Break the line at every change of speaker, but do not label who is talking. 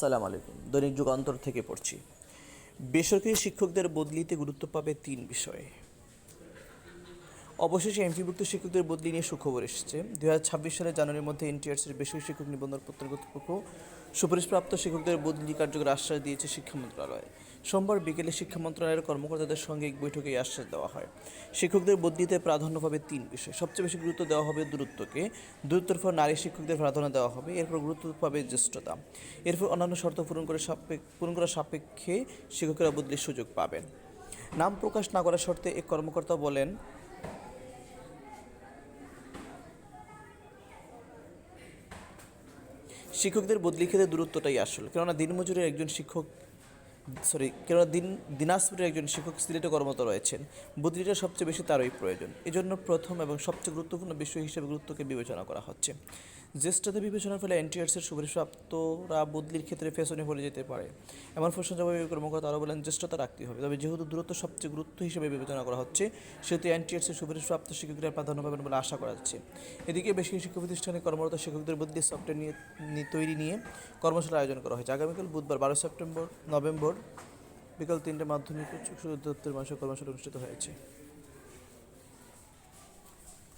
সালাম আলাইকুম। দৈনিক যুগান্তর থেকে পড়ছি। বেসরকারি শিক্ষকদের বদলিতে গুরুত্ব পাবে তিন বিষয়ে। অবশেষে এমপিভুক্ত শিক্ষকদের বদলি নিয়ে সুখবর এসেছে। দু হাজার ছাব্বিশ সালের জানুয়ারির মধ্যে এনটিআরসির বেসরকারি শিক্ষক নিবন্ধন পত্র কর্তৃপক্ষ সুপারিশপ্রাপ্ত শিক্ষকদের বদলি কার্যকর আশ্বাস দিয়েছে শিক্ষা মন্ত্রণালয়। সোমবার বিকেলে শিক্ষা মন্ত্রণালয়ের কর্মকর্তাদের সঙ্গে এক বৈঠকে এই আশ্বাস দেওয়া হয়। শিক্ষকদের বদলিতে প্রাধান্য পাবে তিন বিষয়। সবচেয়ে বেশি গুরুত্ব দেওয়া হবে দূরত্বকে। দূরত্বের পর নারী শিক্ষকদের প্রাধান্য দেওয়া হবে। এরপর গুরুত্ব পাবে জ্যেষ্ঠতা। এরপর অন্যান্য শর্ত পূরণ করে সাপেক্ষ, পূরণ করার সাপেক্ষে শিক্ষকেরা বদলির সুযোগ পাবেন। নাম প্রকাশ না করার শর্তে এক কর্মকর্তা বলেন শিক্ষকদের বদলি খেতে দূরত্বটাই আসল। কেননা দিনমজুরের একজন শিক্ষক সরি কেননা দিন, দিনাজপুরের একজন শিক্ষক সিলেটে কর্মরত রয়েছেন। বদলিটা সবচেয়ে বেশি তারই প্রয়োজন। এজন্য প্রথম এবং সবচেয়ে গুরুত্বপূর্ণ বিষয় হিসেবে গুরুত্বকে বিবেচনা করা হচ্ছে। জ্যেষ্ঠতা বিবেচনার ফলে এনটিআরসির সুপারিশপ্রাপ্তরা বদলির ক্ষেত্রে ফেসনে পড়ে যেতে পারে। এমন প্রশ্ন জবাবে কর্মকর্তা আরও বলেন, জ্যেষ্ঠতা রাখতে হবে। তবে যেহেতু দূরত্ব সবচেয়ে গুরুত্ব হিসেবে বিবেচনা করা হচ্ছে, সেহেতু এনটিআরসির সুপারিশপ্রাপ্ত শিক্ষকরা প্রাধান্য পাবেন বলে আশা করা যাচ্ছে। এদিকে বেশ কিছু শিক্ষা প্রতিষ্ঠানে কর্মরত শিক্ষকদের বদলি সফটওয়্যার নিয়ে তৈরি নিয়ে কর্মশালার আয়োজন করা হয়েছে। আগামীকাল বুধবার বারো সেপ্টেম্বর, নভেম্বর বিকাল তিনটে মাধ্যমিক উচ্চ শিক্ষা অধিদপ্তরের মাসে কর্মশালা অনুষ্ঠিত হয়েছে।